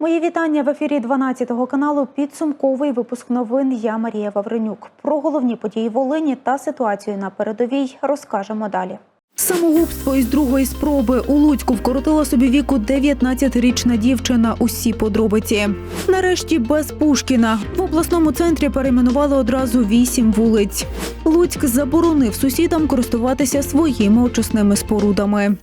Мої вітання в ефірі 12 каналу. Підсумковий випуск новин. Я Марія Вавренюк. Про головні події Волині та ситуацію на передовій розкажемо далі. Самогубство із другої спроби у Луцьку вкоротила собі віку 19-річна дівчина. Усі подробиці. Нарешті без Пушкіна в обласному центрі перейменували одразу вісім вулиць. Луцьк заборонив сусідам користуватися своїми очисними спорудами.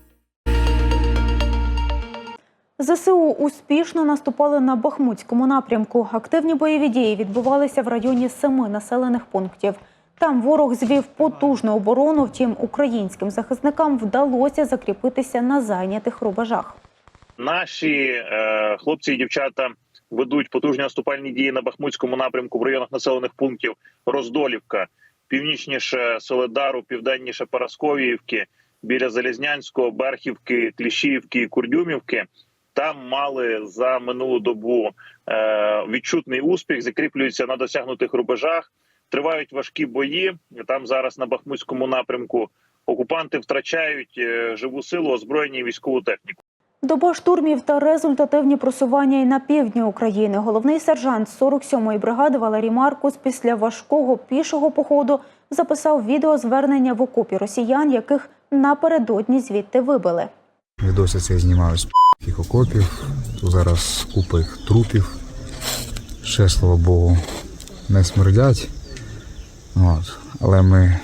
ЗСУ успішно наступали на Бахмутському напрямку. Активні бойові дії відбувалися в районі семи населених пунктів. Там ворог звів потужну оборону, втім українським захисникам вдалося закріпитися на зайнятих рубежах. Наші е, хлопці і дівчата ведуть потужні наступальні дії на Бахмутському напрямку в районах населених пунктів Роздолівка, північніше Соледару, південніше Парасковіївки, біля Залізнянського, Берхівки, Кліщіївки і Курдюмівки. Там мали за минулу добу е, відчутний успіх, закріплюються на досягнутих рубежах. Тривають важкі бої. Там зараз на Бахмутському напрямку окупанти втрачають е, живу силу, озброєння і військову техніку. Доба штурмів та результативні просування і на півдні України. Головний сержант 47-ї бригади Валерій Маркус після важкого пішого походу записав відеозвернення в окопі росіян, яких напередодні звідти вибили. Відоси цей знімаю їх окопів. Зараз купа трупів. Ще, слава Богу, не смердять. От. Але ми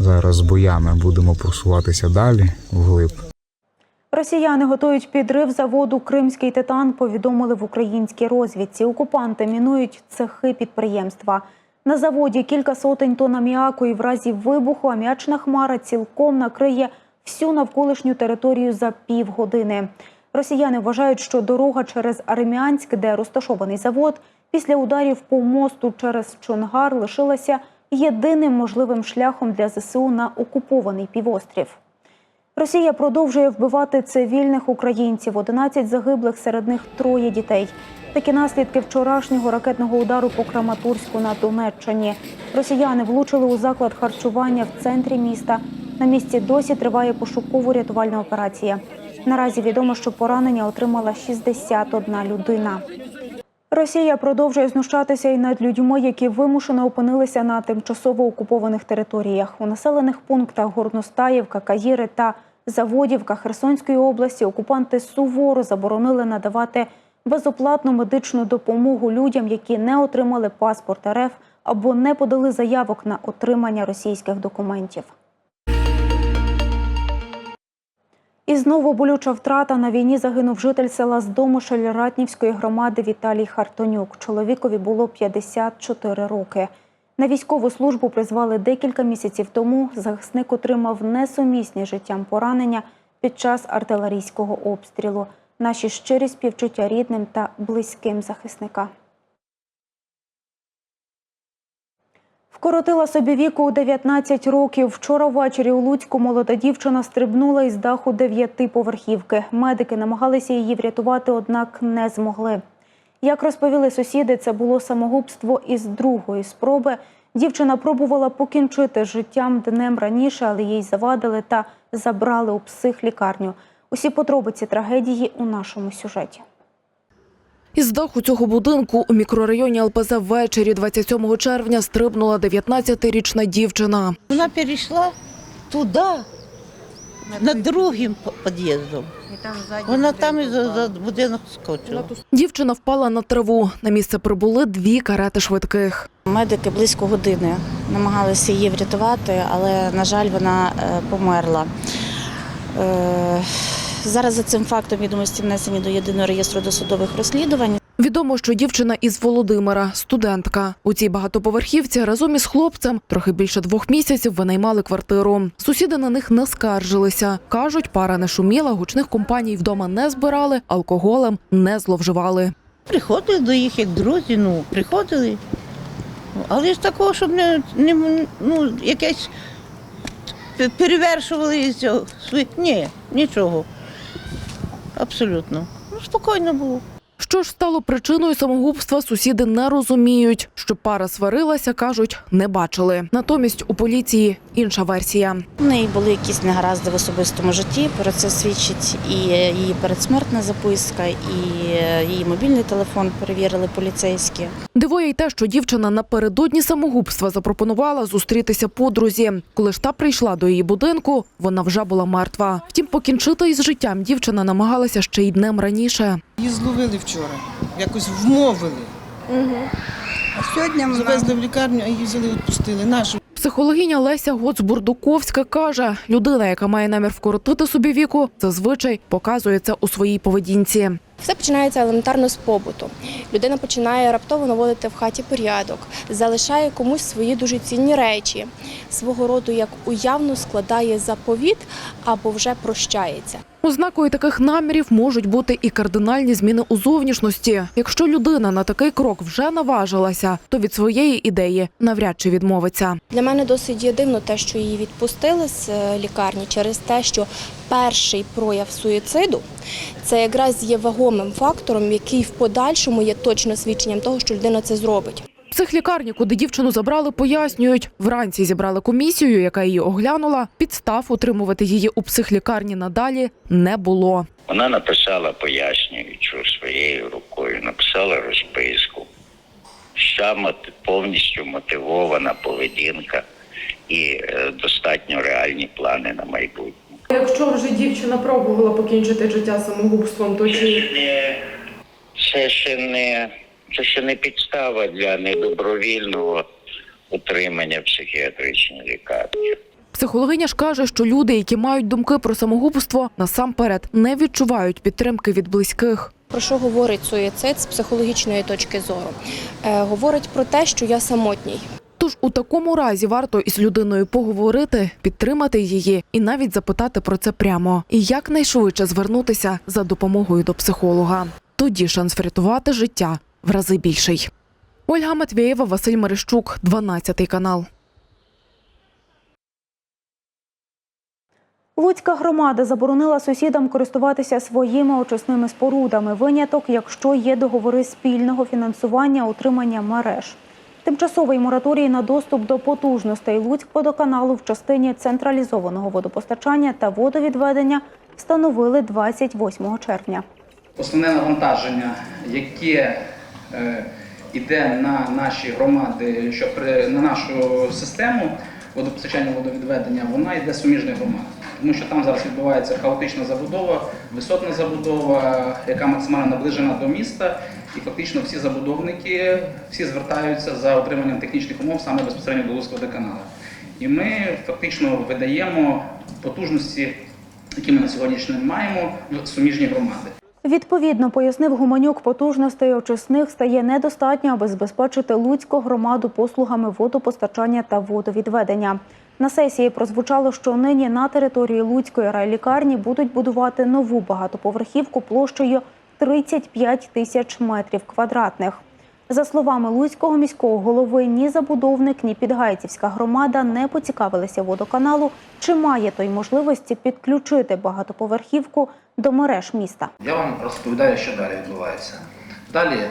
зараз з боями будемо просуватися далі вглиб. Росіяни готують підрив заводу Кримський титан. Повідомили в українській розвідці. Окупанти мінують цехи підприємства. На заводі кілька сотень тонн аміаку і в разі вибуху аміачна хмара цілком накриє всю навколишню територію за півгодини. Росіяни вважають, що дорога через Аремянськ, де розташований завод, після ударів по мосту через Чонгар лишилася єдиним можливим шляхом для ЗСУ на окупований півострів. Росія продовжує вбивати цивільних українців. 11 загиблих, серед них троє дітей. Такі наслідки вчорашнього ракетного удару по Краматорську на Донеччині. Росіяни влучили у заклад харчування в центрі міста. На місці досі триває пошуково-рятувальна операція. Наразі відомо, що поранення отримала 61 людина. Росія продовжує знущатися і над людьми, які вимушено опинилися на тимчасово окупованих територіях. У населених пунктах Горностаївка, Каїри та Заводівка Херсонської області окупанти суворо заборонили надавати безоплатну медичну допомогу людям, які не отримали паспорт РФ або не подали заявок на отримання російських документів. І знову болюча втрата на війні загинув житель села Здомишель Ратнівської громади Віталій Хартонюк. Чоловікові було 54 роки. На військову службу призвали декілька місяців тому. Захисник отримав несумісні з життям поранення під час артилерійського обстрілу. Наші щирі співчуття рідним та близьким захисника. Вкоротила собі віку у 19 років. Вчора ввечері у Луцьку молода дівчина стрибнула із даху дев'ятиповерхівки. Медики намагалися її врятувати, однак не змогли. Як розповіли сусіди, це було самогубство із другої спроби. Дівчина пробувала покінчити життям днем раніше, але їй завадили та забрали у психлікарню. Усі подробиці трагедії у нашому сюжеті. Із даху цього будинку у мікрорайоні ЛПЗ ввечері 27 червня стрибнула 19-річна дівчина. Вона перейшла туди, над другим під'їздом. Вона там і за, будинок скочила. Дівчина впала на траву. На місце прибули дві карети швидких. Медики близько години намагалися її врятувати, але, на жаль, вона е, померла. Зараз за цим фактом відомості внесені до єдиного реєстру досудових розслідувань. Відомо, що дівчина із Володимира, студентка. У цій багатоповерхівці разом із хлопцем трохи більше двох місяців винаймали квартиру. Сусіди на них не скаржилися. Кажуть, пара не шуміла, гучних компаній вдома не збирали, алкоголем не зловживали. Приходили до їх як друзі, ну, приходили. Але ж такого, щоб не, не ну, якесь перевершували Ні, нічого. Абсолютно. Ну, спокійно було. Що ж стало причиною самогубства, сусіди не розуміють. Що пара сварилася, кажуть, не бачили. Натомість у поліції інша версія. У неї були якісь негаразди в особистому житті. Про це свідчить і її передсмертна записка, і її мобільний телефон перевірили поліцейські. Дивує й те, що дівчина напередодні самогубства запропонувала зустрітися подрузі. Коли ж та прийшла до її будинку, вона вже була мертва. Втім, покінчити із життям дівчина намагалася ще й днем раніше. Її зловили вчора, якось вмовили. А сьогодні вона Завезли в лікарню, а її взяли відпустили. Нашу. Психологиня Леся Гоцбурдуковська каже, людина, яка має намір вкоротити собі віку, зазвичай показується у своїй поведінці. Все починається елементарно з побуту. Людина починає раптово наводити в хаті порядок, залишає комусь свої дуже цінні речі, свого роду як уявно складає заповіт або вже прощається. Ознакою таких намірів можуть бути і кардинальні зміни у зовнішності. Якщо людина на такий крок вже наважилася, то від своєї ідеї навряд чи відмовиться. Для мене досить є дивно те, що її відпустили з е, лікарні через те, що перший прояв суїциду це якраз є вагомим фактором, який в подальшому є точно свідченням того, що людина це зробить. Психлікарні, куди дівчину забрали, пояснюють. Вранці зібрали комісію, яка її оглянула. Підстав утримувати її у психлікарні надалі не було. Вона написала пояснюючу своєю рукою, написала розписку. Вся повністю мотивована поведінка і е, достатньо реальні плани на майбутнє. Якщо вже дівчина пробувала покінчити життя самогубством, то чи Це ще не це ще не підстава для недобровільного утримання в психіатричній лікарні. Психологиня ж каже, що люди, які мають думки про самогубство, насамперед не відчувають підтримки від близьких. Про що говорить суїцид з психологічної точки зору? Е, говорить про те, що я самотній. Тож у такому разі варто із людиною поговорити, підтримати її і навіть запитати про це прямо. І якнайшвидше звернутися за допомогою до психолога. Тоді шанс врятувати життя в рази більший. Ольга Матвєєва, Василь Мерещук, 12 канал. Луцька громада заборонила сусідам користуватися своїми очисними спорудами. Виняток, якщо є договори спільного фінансування утримання мереж. Тимчасовий мораторій на доступ до потужностей Луцькводоканалу в частині централізованого водопостачання та водовідведення встановили 28 червня. Основне навантаження, яке е, йде на наші громади, що на нашу систему водопостачання водовідведення, вона йде суміжних громад. Тому що там зараз відбувається хаотична забудова, висотна забудова, яка максимально наближена до міста, і фактично всі забудовники всі звертаються за отриманням технічних умов саме безпосередньо до Луцького водоканалу. І ми фактично видаємо потужності, які ми на сьогоднішній маємо, в суміжні громади. Відповідно, пояснив Гуманюк, потужностей очисних стає недостатньо, аби забезпечити Луцьку громаду послугами водопостачання та водовідведення. На сесії прозвучало, що нині на території Луцької райлікарні будуть будувати нову багатоповерхівку площею 35 тисяч метрів квадратних. За словами Луцького міського голови, ні забудовник, ні Підгайцівська громада не поцікавилися водоканалу, чи має той можливості підключити багатоповерхівку до мереж міста. Я вам розповідаю, що далі відбувається. Далі е,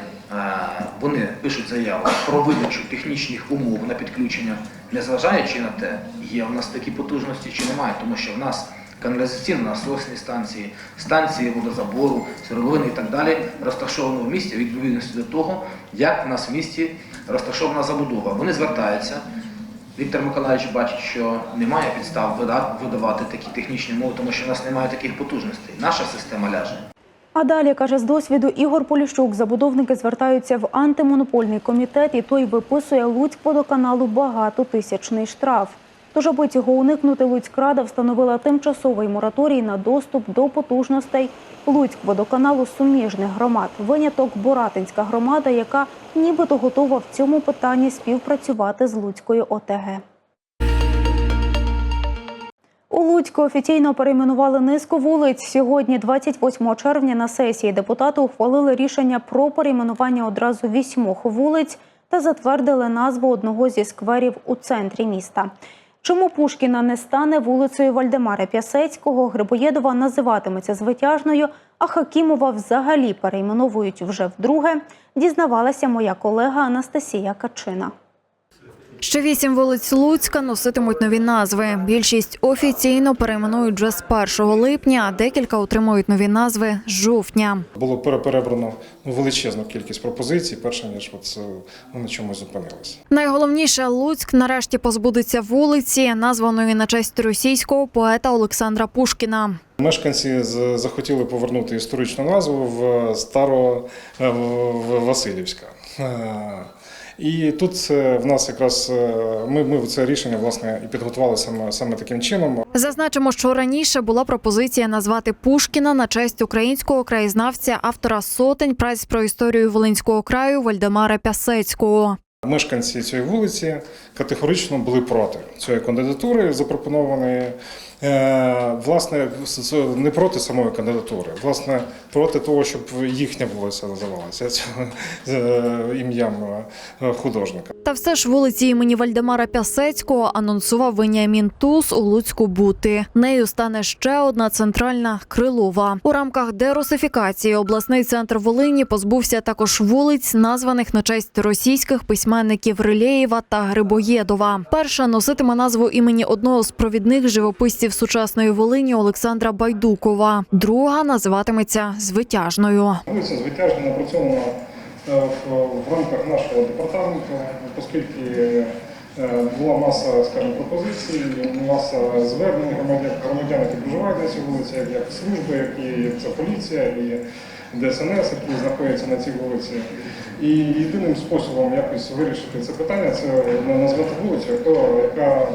вони пишуть заяву про видачу технічних умов на підключення, незважаючи на те, є в нас такі потужності чи немає, тому що в нас каналізаційно насосні станції, станції водозабору, свердловини і так далі розташовані в місті відповідності до того, як в нас в місті розташована забудова. Вони звертаються. Віктор Миколаївич бачить, що немає підстав видавати такі технічні умови, тому що в нас немає таких потужностей. Наша система ляже. А далі, каже, з досвіду Ігор Поліщук, забудовники звертаються в антимонопольний комітет, і той виписує Луцькводоканалу багатотисячний штраф. Тож, аби цього уникнути, Луцькрада встановила тимчасовий мораторій на доступ до потужностей Луцькводоканалу суміжних громад. Виняток Боратинська громада, яка нібито готова в цьому питанні співпрацювати з Луцькою ОТГ. У Луцьку офіційно перейменували низку вулиць. Сьогодні, 28 червня, на сесії депутати ухвалили рішення про перейменування одразу вісьмох вулиць та затвердили назву одного зі скверів у центрі міста. Чому Пушкіна не стане вулицею Вальдемара П'ясецького, Грибоєдова називатиметься звитяжною, а Хакімова взагалі перейменовують вже вдруге, дізнавалася моя колега Анастасія Качина. Ще вісім вулиць Луцька носитимуть нові назви. Більшість офіційно перейменують вже з 1 липня, а декілька отримують нові назви з жовтня. Було пере- перебрано величезну кількість пропозицій, перше ніж от, е, ми на чомусь зупинилися. Найголовніше, Луцьк нарешті позбудеться вулиці, названої на честь російського поета Олександра Пушкіна. Мешканці захотіли повернути історичну назву в старо е, в- в Васильівська. Е, І тут е, в нас якраз е, ми, ми це рішення власне і підготували саме, саме таким чином. Зазначимо, що раніше була пропозиція назвати Пушкіна на честь українського краєзнавця, автора сотень праць про історію Волинського краю Вальдемара Пясецького. Мешканці цієї вулиці категорично були проти цієї кандидатури, запропонованої. Е, Власне, не проти самої кандидатури, власне, проти того, щоб їхня вулиця називалася е, ім'ям е, художника. Та все ж вулиці імені Вальдемара Пясецького анонсував Веніамін Туз у Луцьку бути. Нею стане ще одна центральна Крилова. У рамках дерусифікації обласний центр Волині позбувся також вулиць, названих на честь російських письменників Рилєєва та Грибоєдова. Перша носитиме назву імені одного з провідних живописців сучасної Волині Олександра Байдукова. Друга називатиметься Звитяжною. Вулиця звитяжна напрацьована е, в, рамках нашого департаменту, оскільки е, була маса, скажімо, пропозицій, маса звернень громадян, громадян, які проживають на цій вулиці, як служби, які це поліція і ДСНС, які знаходяться на цій вулиці. І єдиним способом якось вирішити це питання це назвати вулицю, яка, яка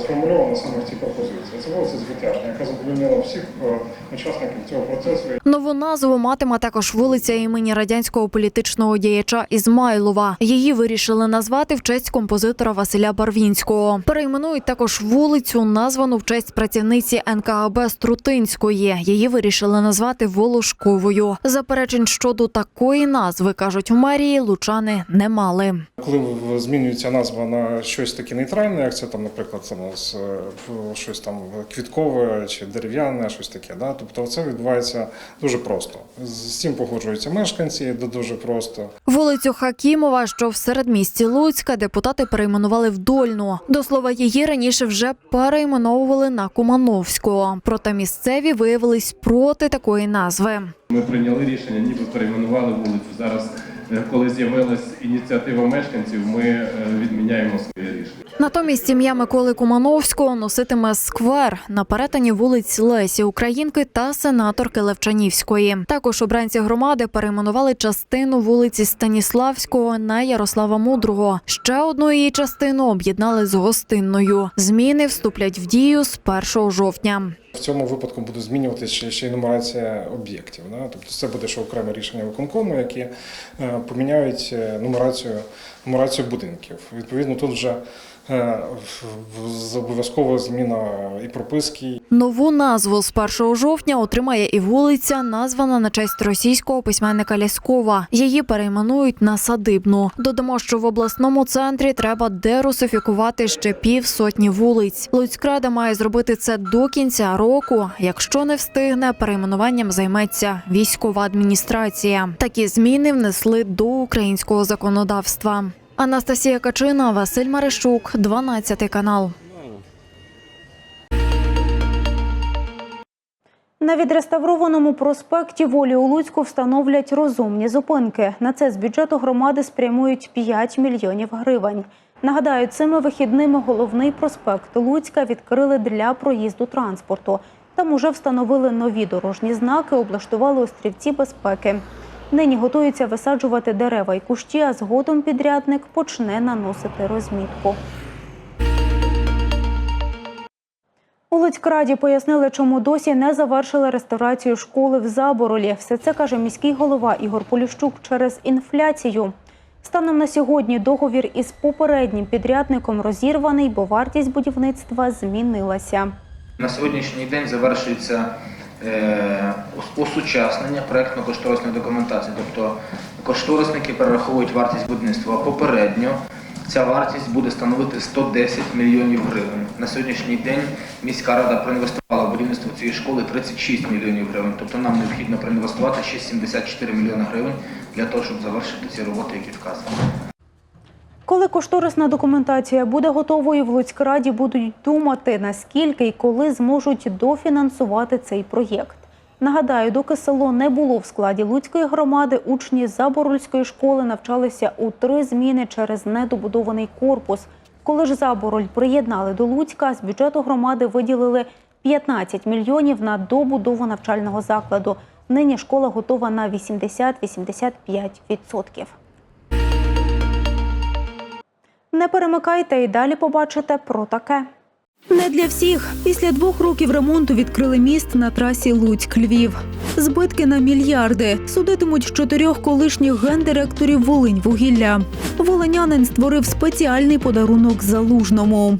сформульована саме в цій пропозиції. Це вулиця Звитяжна, яка задовольнила всіх е, учасників цього процесу. Нову назву матиме також вулиця імені радянського політичного діяча Ізмайлова. Її вирішили назвати в честь композитора Василя Барвінського. Перейменують також вулицю, названу в честь працівниці НКАБ Струтинської. Її вирішили назвати Волошковою. Заперечень щодо такої назви кажуть у мерії, лучани не мали. Коли змінюється назва на щось таке нейтральне, як це там, наприклад, це у нас е, щось там квіткове чи дерев'яне, щось таке. Да? Тобто це відбувається дуже просто. З цим погоджуються мешканці, де дуже просто. Вулицю Хакімова, що в середмісті Луцька, депутати перейменували в Дольну. До слова, її раніше вже перейменовували на Кумановську. Проте місцеві виявились проти такої назви. Ми прийняли рішення, ніби перейменували вулицю. Зараз, коли з'явилась ініціатива мешканців, ми е, відміняємо своє рішення. Натомість сім'я Миколи Кумановського носитиме сквер на перетині вулиць Лесі Українки та сенаторки Левчанівської. Також обранці громади перейменували частину вулиці Станіславського на Ярослава Мудрого. Ще одну її частину об'єднали з гостинною. Зміни вступлять в дію з 1 жовтня. В цьому випадку буде змінюватися ще, й нумерація об'єктів. Тобто це буде ще окреме рішення виконкому, які е, поміняють е, нумерацію, нумерацію будинків. Відповідно, тут вже е, обов'язкова зміна і прописки, Нову назву з 1 жовтня отримає і вулиця, названа на честь російського письменника Ляскова. Її перейменують на садибну. Додамо, що в обласному центрі треба дерусифікувати ще пів сотні вулиць. Луцькрада має зробити це до кінця року. Якщо не встигне, перейменуванням займеться військова адміністрація. Такі зміни внесли до українського законодавства. Анастасія Качина, Василь Марищук, 12 канал. На відреставрованому проспекті Волі у Луцьку встановлять розумні зупинки. На це з бюджету громади спрямують 5 мільйонів гривень. Нагадаю, цими вихідними головний проспект Луцька відкрили для проїзду транспорту. Там уже встановили нові дорожні знаки, облаштували острівці безпеки. Нині готуються висаджувати дерева і кущі, а згодом підрядник почне наносити розмітку. У Луцькраді пояснили, чому досі не завершили реставрацію школи в Заборолі. Все це каже міський голова Ігор Поліщук через інфляцію. Станом на сьогодні договір із попереднім підрядником розірваний, бо вартість будівництва змінилася. На сьогоднішній день завершується осучаснення проєктно-кошторисної документації. Тобто кошторисники перераховують вартість будівництва попередньо. Ця вартість буде становити 110 мільйонів гривень. На сьогоднішній день міська рада проінвестувала в будівництво цієї школи 36 мільйонів гривень. Тобто нам необхідно проінвестувати ще 74 мільйони гривень для того, щоб завершити ці роботи, які вказані. Коли кошторисна документація буде готовою, в Луцькраді будуть думати, наскільки і коли зможуть дофінансувати цей проєкт. Нагадаю, доки село не було в складі Луцької громади, учні Заборольської школи навчалися у три зміни через недобудований корпус. Коли ж Забороль приєднали до Луцька, з бюджету громади виділили 15 мільйонів на добудову навчального закладу. Нині школа готова на 80-85%. Не перемикайте і далі побачите про таке. Не для всіх. Після двох років ремонту відкрили міст на трасі Луцьк-Львів. Збитки на мільярди. Судитимуть чотирьох колишніх гендиректорів Волинь вугілля. Волинянин створив спеціальний подарунок залужному.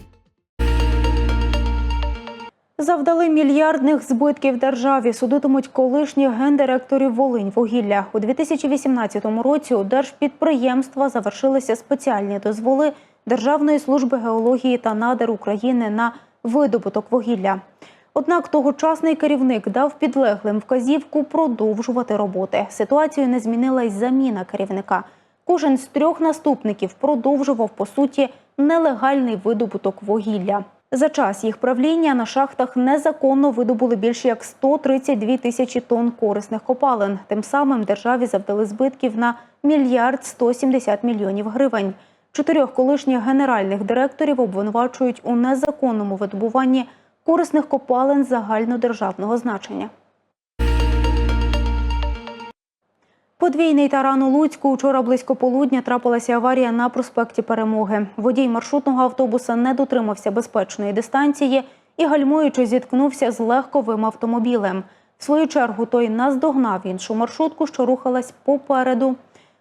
Завдали мільярдних збитків державі. Судитимуть колишніх гендиректорів Волинь вугілля. У 2018 році у держпідприємства завершилися спеціальні дозволи Державної служби геології та надр України на видобуток вугілля. Однак тогочасний керівник дав підлеглим вказівку продовжувати роботи. Ситуацію не змінила й заміна керівника. Кожен з трьох наступників продовжував по суті нелегальний видобуток вугілля. За час їх правління на шахтах незаконно видобули більше як 132 тисячі тонн корисних копалин. Тим самим державі завдали збитків на мільярд 170 мільйонів гривень. Чотирьох колишніх генеральних директорів обвинувачують у незаконному видобуванні корисних копалин загальнодержавного значення. Подвійний таран у Луцьку. Учора близько полудня трапилася аварія на проспекті Перемоги. Водій маршрутного автобуса не дотримався безпечної дистанції і, гальмуючи, зіткнувся з легковим автомобілем. В свою чергу той наздогнав іншу маршрутку, що рухалась попереду.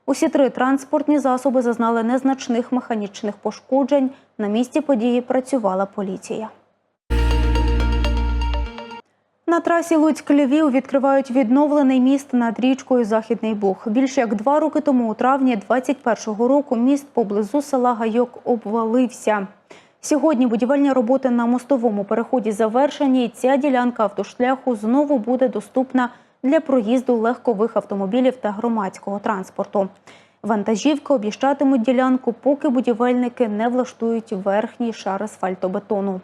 Усі три транспортні засоби зазнали незначних механічних пошкоджень. На місці події працювала поліція. На трасі Луцьк-Львів відкривають відновлений міст над річкою Західний Буг. Більше як два роки тому, у травні 21-го року, міст поблизу села Гайок обвалився. Сьогодні будівельні роботи на мостовому переході завершені, і ця ділянка автошляху знову буде доступна для проїзду легкових автомобілів та громадського транспорту. Вантажівки об'їжджатимуть ділянку, поки будівельники не влаштують верхній шар асфальтобетону.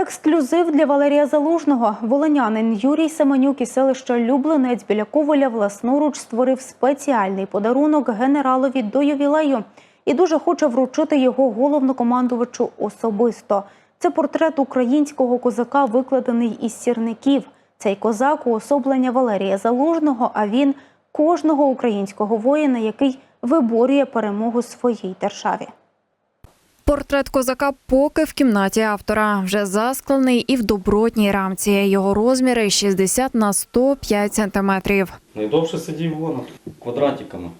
Ексклюзив для Валерія Залужного. Волинянин Юрій Семенюк із селища Люблинець біля Коваля власноруч створив спеціальний подарунок генералові до ювілею і дуже хоче вручити його головнокомандувачу особисто. Це портрет українського козака, викладений із сірників. Цей козак уособлення Валерія Залужного, а він кожного українського воїна, який виборює перемогу своїй державі. Портрет козака поки в кімнаті автора вже засклений і в добротній рамці. Його розміри 60 на 105 сантиметрів. Найдовше сидів воно квадратиками.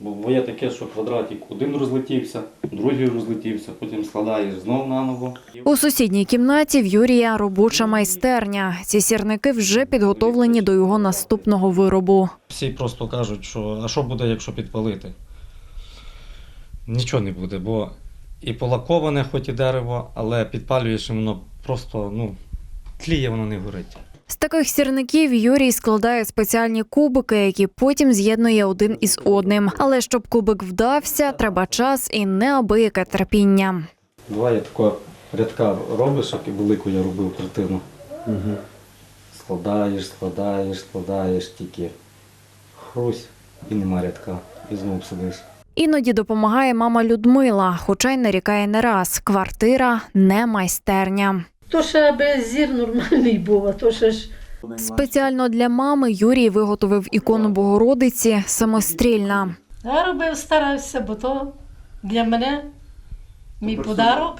Бо буває таке, що квадратик один розлетівся, другий розлетівся, потім складаєш знов наново. У сусідній кімнаті в Юрія робоча майстерня. Ці сірники вже підготовлені до його наступного виробу. Всі просто кажуть, що а що буде, якщо підпалити? Нічого не буде, бо і полаковане, хоч і дерево, але підпалюєш і воно просто ну, тліє, воно не горить. З таких сірників Юрій складає спеціальні кубики, які потім з'єднує один із одним. Але щоб кубик вдався, треба час і неабияке терпіння. Два я такого рядка робиш, як і велику я робив картину. Угу. Складаєш, складаєш, складаєш, тільки хрусь і нема рядка. І знов сидиш. Іноді допомагає мама Людмила, хоча й нарікає не раз. Квартира не майстерня. То ще аби зір нормальний був, а то ще ж Спеціально для мами Юрій виготовив ікону Богородиці самострільна. я робив, старався, бо то для мене мій подарок.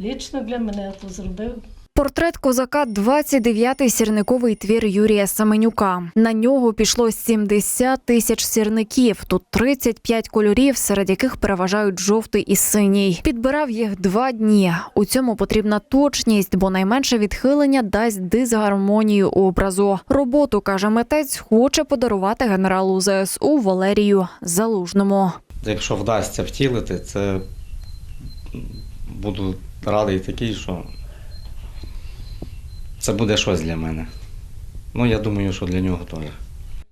Лічно для мене то зробив. Портрет козака 29-й сірниковий твір Юрія Семенюка. На нього пішло 70 тисяч сірників. Тут 35 кольорів, серед яких переважають жовтий і синій. Підбирав їх два дні. У цьому потрібна точність, бо найменше відхилення дасть дисгармонію образу. Роботу каже митець, хоче подарувати генералу ЗСУ Валерію Залужному. якщо вдасться втілити, це буду радий такий, що це буде щось для мене. Ну, я думаю, що для нього теж.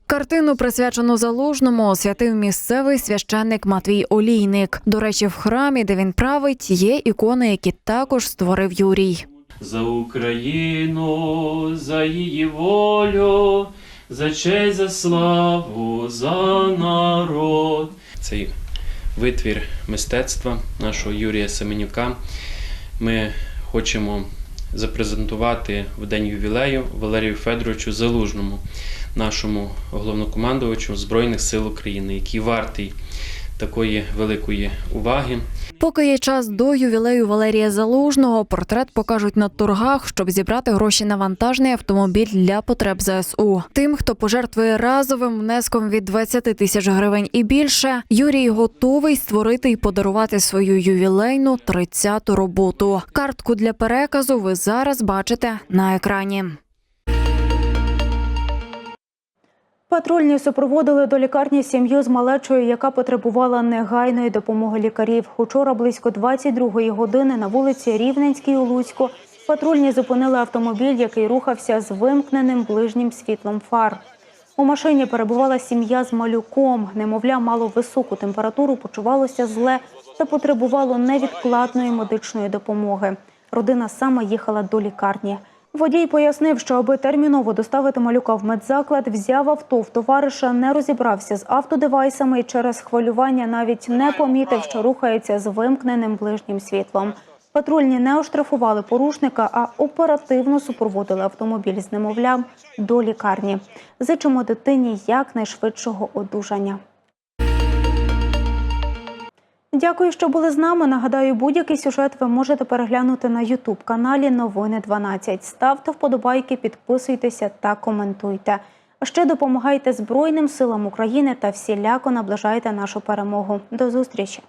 Картину, присвячену залужному, освятив місцевий священник Матвій Олійник. До речі, в храмі, де він править, є ікони, які також створив Юрій. За Україну, за її волю, за честь, за славу, за народ. Цей витвір мистецтва нашого Юрія Семенюка ми хочемо запрезентувати в день ювілею Валерію Федоровичу Залужному, нашому головнокомандувачу Збройних сил України, який вартий такої великої уваги. Поки є час до ювілею Валерія Залужного, портрет покажуть на торгах, щоб зібрати гроші на вантажний автомобіль для потреб ЗСУ. Тим, хто пожертвує разовим внеском від 20 тисяч гривень і більше, Юрій готовий створити і подарувати свою ювілейну 30-ту роботу. Картку для переказу ви зараз бачите на екрані. Патрульні супроводили до лікарні сім'ю з малечою, яка потребувала негайної допомоги лікарів. Учора близько 22-ї години на вулиці Рівненській у Луцьку патрульні зупинили автомобіль, який рухався з вимкненим ближнім світлом фар. У машині перебувала сім'я з малюком. Немовля мало високу температуру, почувалося зле та потребувало невідкладної медичної допомоги. Родина саме їхала до лікарні. Водій пояснив, що аби терміново доставити малюка в медзаклад, взяв авто в товариша, не розібрався з автодевайсами і через хвилювання навіть не помітив, що рухається з вимкненим ближнім світлом. Патрульні не оштрафували порушника, а оперативно супроводили автомобіль з немовлям до лікарні. Зичимо дитині якнайшвидшого одужання. Дякую, що були з нами. Нагадаю, будь-який сюжет ви можете переглянути на Ютуб каналі Новини 12. Ставте вподобайки, підписуйтеся та коментуйте. Ще допомагайте Збройним силам України та всіляко наближайте нашу перемогу. До зустрічі!